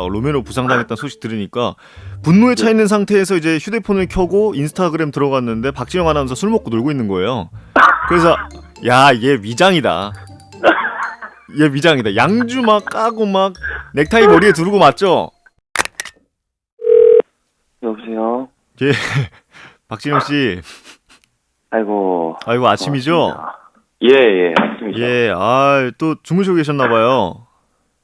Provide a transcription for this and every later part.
아, 로메로 부상당했다는 소식 들으니까 분노에 차 있는 상태에서 이제 휴대폰을 켜고 인스타그램 들어갔는데 박진영 아나운서 술 먹고 놀고 있는 거예요. 그래서 야 얘 위장이다. 얘 위장이다. 양주 막 까고 막 넥타이 머리에 두르고 맞죠? 여보세요? 예. 박진영 씨, 아이고. 아이고 아침이죠? 고맙습니다. 예, 예, 아침이죠. 예, 아 또 주무시고 계셨나 봐요.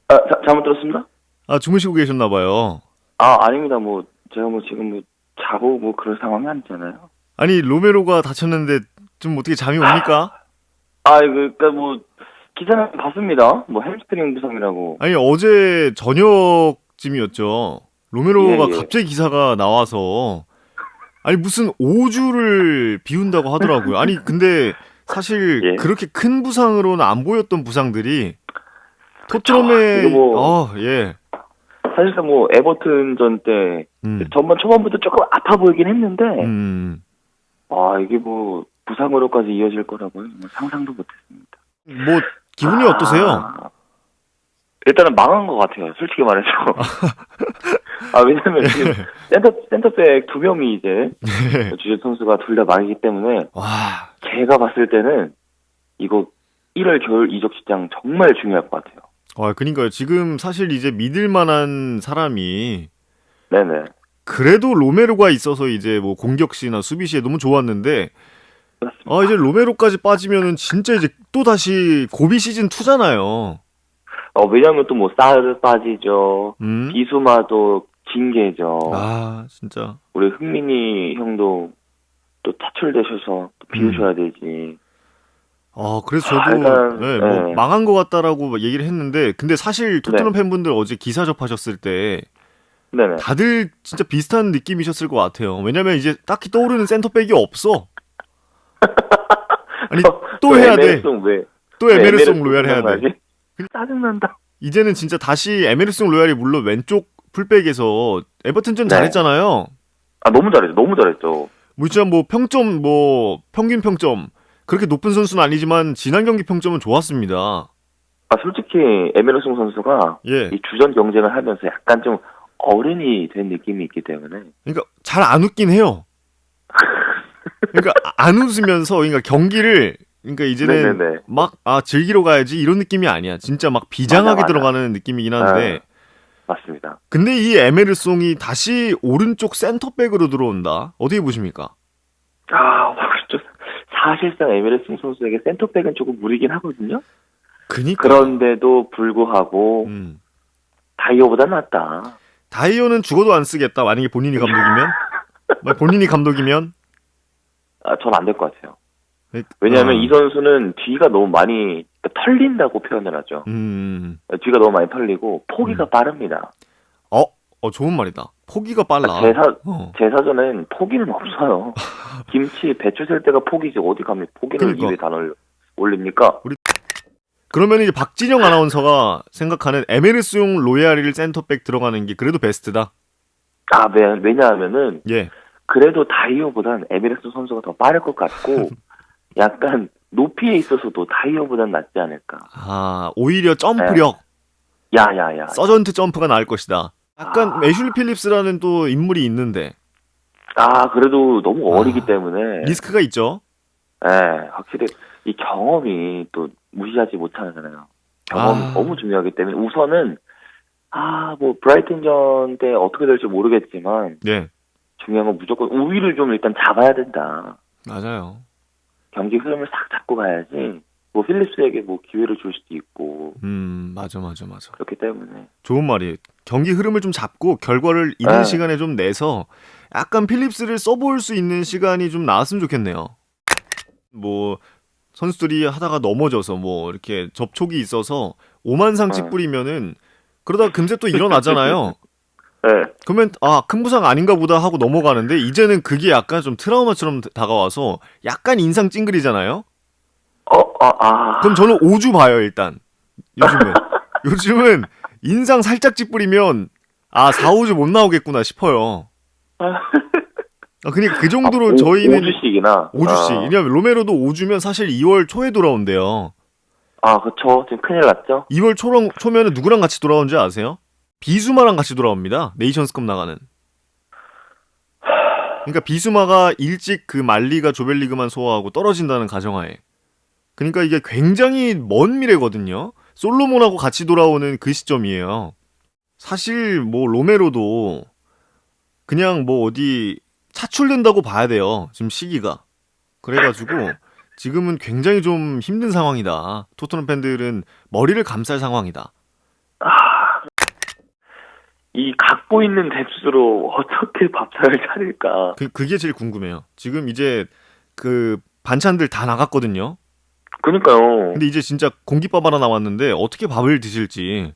아, 자, 잘못 들었습니다? 아 주무시고 계셨나 봐요. 아, 아닙니다. 뭐, 제가 뭐 지금 뭐, 자고 뭐 그럴 상황이 아니잖아요. 아니 로메로가 다쳤는데 좀 어떻게 잠이 옵니까? 아, 그니까 뭐, 기사는 봤습니다. 뭐, 햄스트링 부상이라고. 아니 어제 저녁쯤이었죠. 로메로가 예, 예. 갑자기 기사가 나와서 아니 무슨 5주를 비운다고 하더라고요. 아니 근데 사실 예. 그렇게 큰 부상으로는 안 보였던 부상들이 토트넘의 이거 뭐- 어, 예. 사실상 뭐, 에버튼전 때, 음. 전반 초반부터 조금 아파 보이긴 했는데, 음. 아, 이게 뭐, 부상으로까지 이어질 거라고요? 뭐 상상도 못했습니다. 뭐 기분이 어떠세요? 아, 일단은 망한 것 같아요. 솔직히 말해서. 아, 왜냐면 지금 센터, 센터백 두 명이 이제 네. 주전 선수가 둘 다 망이기 때문에 와, 제가 봤을 때는 이거 1월 겨울 이적 시장 정말 중요할 것 같아요. 아, 그니까요. 지금 사실 이제 믿을 만한 사람이 네네. 그래도 로메로가 있어서 이제 뭐 공격 시나 수비 시에 너무 좋았는데 그렇습니다. 아 이제 로메로까지 빠지면은 진짜 이제 또 다시 고비 시즌 2잖아요. 어, 왜냐면 또 뭐 사르 빠지죠. 음. 비수마도 징계죠. 아 진짜. 우리 흥민이 형도 또 타출되셔서 또 비우셔야 되지. 아 그래서 저도 아, 일단, 네, 뭐 네. 망한 것 같다라고 막 얘기를 했는데 근데 사실 토트넘 팬분들 어제 기사 접하셨을 때 네네. 다들 진짜 비슷한 느낌이셨을 것 같아요. 왜냐면 이제 딱히 떠오르는 센터백이 없어. 아니 또 해야 돼. 왜? 또 에메르송 로얄 해야 돼. 짜증난다. 이제는 진짜 다시 에메르송 로얄이 물론 왼쪽 풀백에서 에버튼전 네. 잘했잖아요. 아 너무 잘했죠. 너무 잘했죠. 뭐 진짜 뭐 평점 뭐 평균 평점 그렇게 높은 선수는 아니지만 지난 경기 평점은 좋았습니다. 아 솔직히 에메르송 선수가 예. 이 주전 경쟁을 하면서 약간 좀 어른이 된 느낌이 있기 때문에 그러니까 잘 안 웃긴 해요. 그러니까 안 웃으면서 그러니까 경기를 그러니까 이제는 네네네. 막 아 즐기러 가야지 이런 느낌이 아니야. 진짜 막 비장하게 맞아. 들어가는 느낌이긴 한데 맞습니다. 근데 이 에메르송이 다시 오른쪽 센터백으로 들어온다. 어떻게 보십니까? 아 좀, 사실상 에메르송 선수에게 센터백은 조금 무리긴 하거든요. 그니까. 그런데도 불구하고 음. 다이어보다 낫다. 다이어는 죽어도 안 쓰겠다. 만약에 본인이 감독이면 본인이 감독이면 아, 전 안 될 것 같아요. 네, 왜냐하면 어. 이 선수는 뒤가 너무 많이 털린다고 표현을 하죠. 음. 뒤가 너무 많이 털리고 포기가 빠릅니다. 어, 어 좋은 말이다. 포기가 빨라. 제, 사, 어. 제 사전엔 포기는 없어요. 김치, 배추 셀 때가 포기지 어디 가면 포기를 그러니까. 입에 다 넣- 올립니까? 그러면 이제 박진영 아나운서가 생각하는 에메르송 로얄을 센터백 들어가는 게 그래도 베스트다. 아, 왜, 왜냐하면은 예. 그래도 다이어보단 에미레스 선수가 더 빠를 것 같고 약간 높이에 있어서도 다이어보단 낫지 않을까. 아, 오히려 점프력, 야야야. 서전트 점프가 나을 것이다. 약간 아. 매슐 필립스라는 또 인물이 있는데 아 그래도 너무 아, 어리기 때문에. 리스크가 있죠. 예, 확실히 이 경험이 또 무시하지 못하잖아요. 경험이 아. 너무 중요하기 때문에 우선은 아 뭐 브라이튼전 때 어떻게 될지 모르겠지만 예. 중요한 건 무조건 우위를 좀 일단 잡아야 된다. 맞아요. 경기 흐름을 싹 잡고 가야지. 뭐 필립스에게 뭐 기회를 줄 수도 있고 음, 맞아, 맞아, 맞아. 그렇기 때문에 좋은 말이에요. 경기 흐름을 좀 잡고 결과를 있는 네. 시간에 좀 내서 약간 필립스를 써볼 수 있는 시간이 좀 나왔으면 좋겠네요. 뭐 선수들이 하다가 넘어져서 뭐 이렇게 접촉이 있어서 오만상치 네. 뿌리면은 그러다 금세 또 일어나잖아요. 네. 그러면 아 큰 부상 아닌가 보다 하고 넘어가는데 이제는 그게 약간 좀 트라우마처럼 다가와서 약간 인상 찡그리잖아요. 어, 아, 아. 그럼 저는 5주 봐요 일단 요즘은 요즘은 인상 살짝 찌푸리면 아 4, 5주 못 나오겠구나 싶어요 아, 그러니까 그 정도로 오- 저희는 5주씩이나 5주씩 아, 왜냐면 로메로도 5주면 사실 2월 초에 돌아온대요 아 그쵸 지금 큰일 났죠 2월 초랑, 초면은 누구랑 같이 돌아온지 아세요? 비수마랑 같이 돌아옵니다. 네이션스컵 나가는. 그러니까 비수마가 일찍 그 말리가 조별리그만 소화하고 떨어진다는 가정하에. 그러니까 이게 굉장히 먼 미래거든요. 솔로몬하고 같이 돌아오는 그 시점이에요. 사실 뭐 로메로도 그냥 뭐 어디 차출된다고 봐야 돼요. 지금 시기가. 그래가지고 지금은 굉장히 좀 힘든 상황이다. 토트넘 팬들은 머리를 감쌀 상황이다. 이 각보 있는 뎁스로 어떻게 밥상을 차릴까? 그 그게 제일 궁금해요. 지금 이제 그 반찬들 다 나갔거든요. 그니까요. 근데 이제 진짜 공깃밥 하나 남았는데 어떻게 밥을 드실지.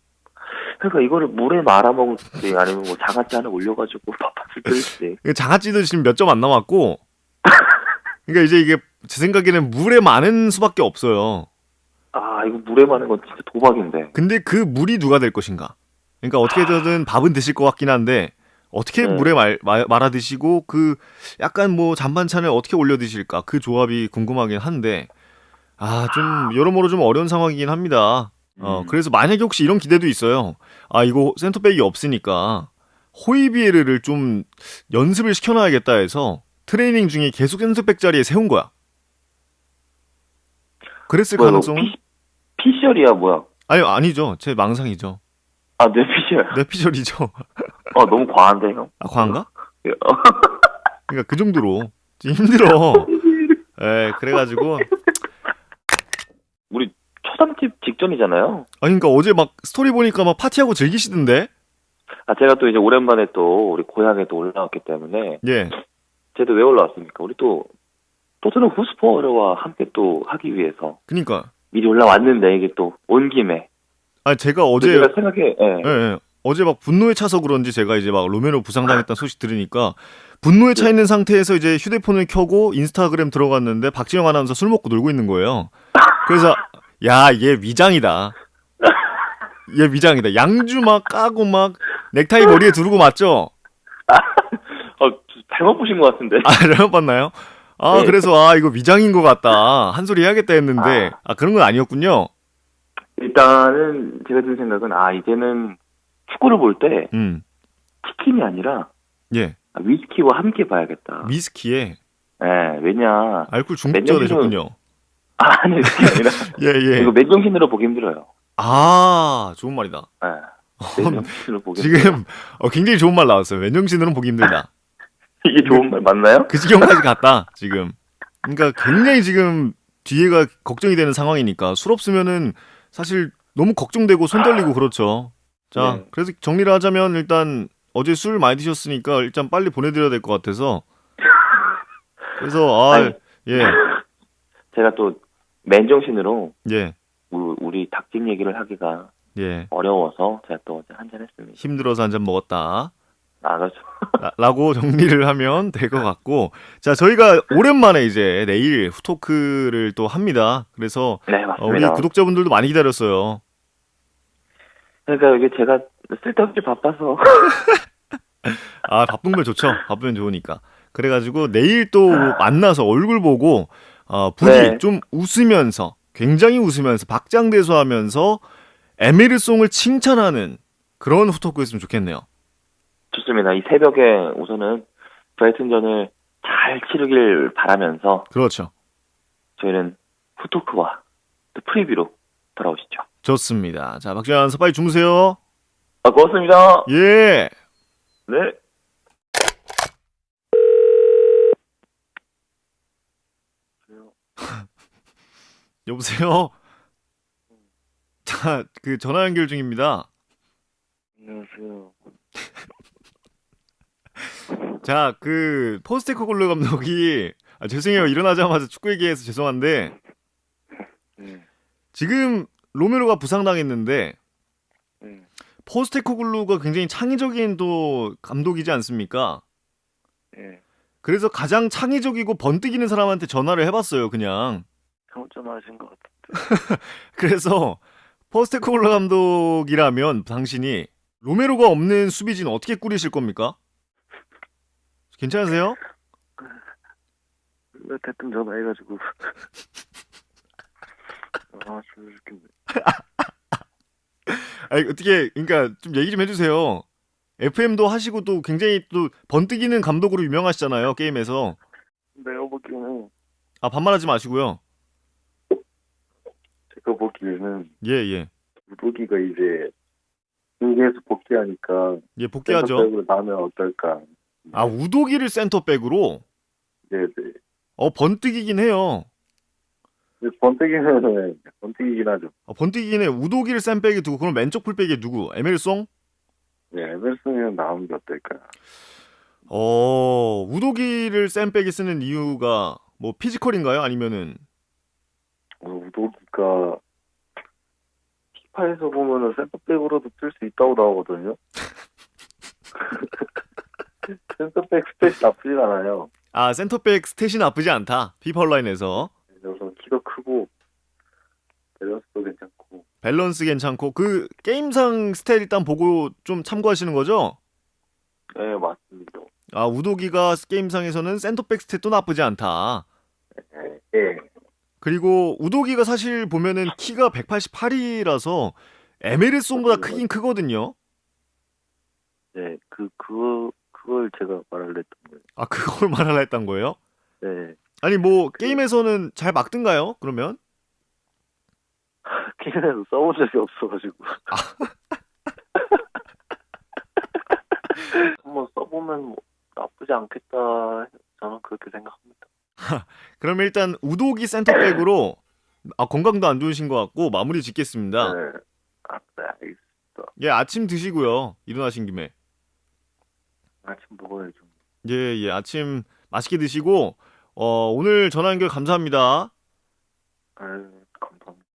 그러니까 이거를 물에 말아 먹을지 아니면 뭐 장아찌 하나 올려가지고 밥밥을 끓일지. 장아찌도 지금 몇 점 안 남았고. 그러니까 이제 이게 제 생각에는 물에 많은 수밖에 없어요. 아 이거 물에 마는 건 진짜 도박인데. 근데 그 물이 누가 될 것인가? 그러니까 어떻게든 밥은 드실 것 같긴 한데 어떻게 네. 물에 말, 말, 말아 드시고 그 약간 뭐 잔반찬을 어떻게 올려 드실까? 그 조합이 궁금하긴 한데 아 좀 여러모로 좀 어려운 상황이긴 합니다. 어 음. 그래서 만약에 혹시 이런 기대도 있어요. 아 이거 센터백이 없으니까 호이비에르를 좀 연습을 시켜놔야겠다 해서 트레이닝 중에 계속 센터백 자리에 세운 거야. 그랬을 뭐야, 이거 가능성은? 피, 피셜이야 뭐야? 아니 아니죠. 제 망상이죠. 아내 피셜. 내 피셜이죠. 어 너무 과한데 형. 아, 과한가? 어. 그러니까 그 정도로 좀 힘들어. 에, 그래가지고 우리 초상집 직전이잖아요. 아 그러니까 어제 막 스토리 보니까 막 파티하고 즐기시던데. 아 제가 또 이제 오랜만에 또 우리 고향에 또 올라왔기 때문에 예. 쟤도 왜 올라왔습니까? 우리 또 토트넘 후스퍼와 함께 또 하기 위해서 그러니까 미리 올라왔는데 이게 또 온 김에 아 제가 어제 제가 생각해 예. 예, 예. 어제 막 분노에 차서 그런지 제가 이제 막 로메로 부상당했다는 소식 들으니까 분노에 차 있는 상태에서 이제 휴대폰을 켜고 인스타그램 들어갔는데 박지영 아나운서 술 먹고 놀고 있는 거예요. 그래서 야 얘 위장이다. 얘 위장이다. 양주 막 까고 막 넥타이 머리에 두르고 맞죠? 어 잘못 보신 것 같은데 아, 잘못 봤나요? 아, 네. 그래서 아, 이거 위장인 것 같다. 한 소리 해야겠다 했는데 아, 그런 건 아니었군요. 일단은 제가 든 생각은 아 이제는 축구를 볼 때 음. 치킨이 아니라 예. 위스키와 함께 봐야겠다. 미스키에 예, 왜냐 알코올 중독자가 맨정신으로- 되셨군요. 아, 아니 그게 아니라 예, 예. 이거 맨정신으로 보기 힘들어요. 아, 좋은 말이다. 예. 맨정신으로 보기 힘들어요. 지금 어, 굉장히 좋은 말 나왔어요. 왼정신으로는 보기 힘들다. 이게 좋은 말 맞나요? 그 지경까지 갔다. 지금. 그러니까 굉장히 지금 뒤에가 걱정이 되는 상황이니까 술 없으면은 사실 너무 걱정되고 손 떨리고 그렇죠. 자, 네. 그래서 정리를 하자면 일단 어제 술 많이 드셨으니까 일단 빨리 보내드려야 될 것 같아서. 그래서 아, 아니. 예, 제가 또 맨정신으로 예, 우- 우리 닭집 얘기를 하기가 예. 어려워서 제가 또 한잔 했습니다. 힘들어서 한 잔 먹었다. 아, 그렇죠. 라- 라고 정리를 하면 될 것 같고. 자, 저희가 오랜만에 이제 내일 후토크를 또 합니다. 그래서 네, 어, 우리. 구독자분들도 많이 기다렸어요. 그러니까 이게 제가 쓸데없이 바빠서 아, 바쁜 걸 좋죠. 바쁘면 좋으니까. 그래가지고 내일 또 만나서 얼굴 보고, 어, 부디 네. 좀 웃으면서, 굉장히 웃으면서, 박장대소하면서, 에메르송을 칭찬하는 그런 후토크였으면 좋겠네요. 좋습니다. 이 새벽에 우선은 브라이튼전을 잘 치르길 바라면서 그렇죠. 저희는 후토크와 또 프리뷰로 돌아오시죠. 좋습니다. 자, 박지현 아나운서 빨리 주무세요. 아, 고맙습니다. 예. 네. 여보세요? 자, 그 전화 연결 중입니다. 안녕하세요. 자, 그 포스테코글로 감독이 아, 죄송해요. 일어나자마자 축구 얘기해서 죄송한데 네. 지금 로메로가 부상당했는데 네. 포스테코글루가 굉장히 창의적인 또 감독이지 않습니까? 네. 그래서 가장 창의적이고 번뜩이는 사람한테 전화를 해봤어요, 그냥. 잘못 전화하신 것 같아요. 그래서 포스테코글루 감독이라면 당신이 로메로가 없는 수비진 어떻게 꾸리실 겁니까? 괜찮으세요? 대뜸 전화해가지고. 아, 죽겠네. 아니 어떻게 그러니까 좀 얘기 좀 해주세요. FM도 하시고 또 굉장히 또 번뜩이는 감독으로 유명하시잖아요 게임에서. 내가 보기에는 아 반말하지 마시고요. 제가 보기에는 예 예. 무도기가 이제 인계에서 복귀하니까 예 복귀하죠. 센터백으로 나면 어떨까? 아 우도기를 센터백으로. 네 네. 어 번뜩이긴 해요. 근데 번뜩이는 번뜩이긴 하죠. 어, 번뜩이긴 해. 우도기를 센백에 두고 그럼 왼쪽 풀백에 누구? 에멜송? 네, 에멜슨이는 나오는 게 어떨까? 어 우도기를 센백에 쓰는 이유가 뭐 피지컬인가요? 아니면은 어, 우도기가 피파에서 보면은 센터백으로도 뛸 수 있다고 나오거든요. 센터백 스탯이 나쁘진 않아요. 아 센터백 스탯이 나쁘지 않다. 피파 온라인에서 그래서 키가 크고 밸런스도 괜찮고 밸런스 괜찮고 그 게임상 스탯 일단 보고 좀 참고하시는 거죠? 네 맞습니다. 아 우도기가 게임상에서는 센터백 스탯도 나쁘지 않다. 네, 네. 그리고 우도기가 사실 보면은 키가 188이라서 에메르송보다 크긴 크거든요. 네, 그, 그거, 그걸 제가 말하려 했던 거예요. 아 그걸 말하려 했던 거예요? 네. 아니 뭐 게임에서는 잘 막든가요? 그러면? 게임에서 써본 적이 없어가지고. 한번 써보면 뭐 나쁘지 않겠다. 저는 그렇게 생각합니다. 그럼 일단 우도기 센터백으로 아 건강도 안 좋으신 것 같고 마무리 짓겠습니다. 네. 아, 네, 알겠습니다. 예 아침 드시고요. 일어나신 김에 아침 먹어야죠. 예 예 아침 맛있게 드시고 어 오늘 전화 연결 감사합니다. 아유,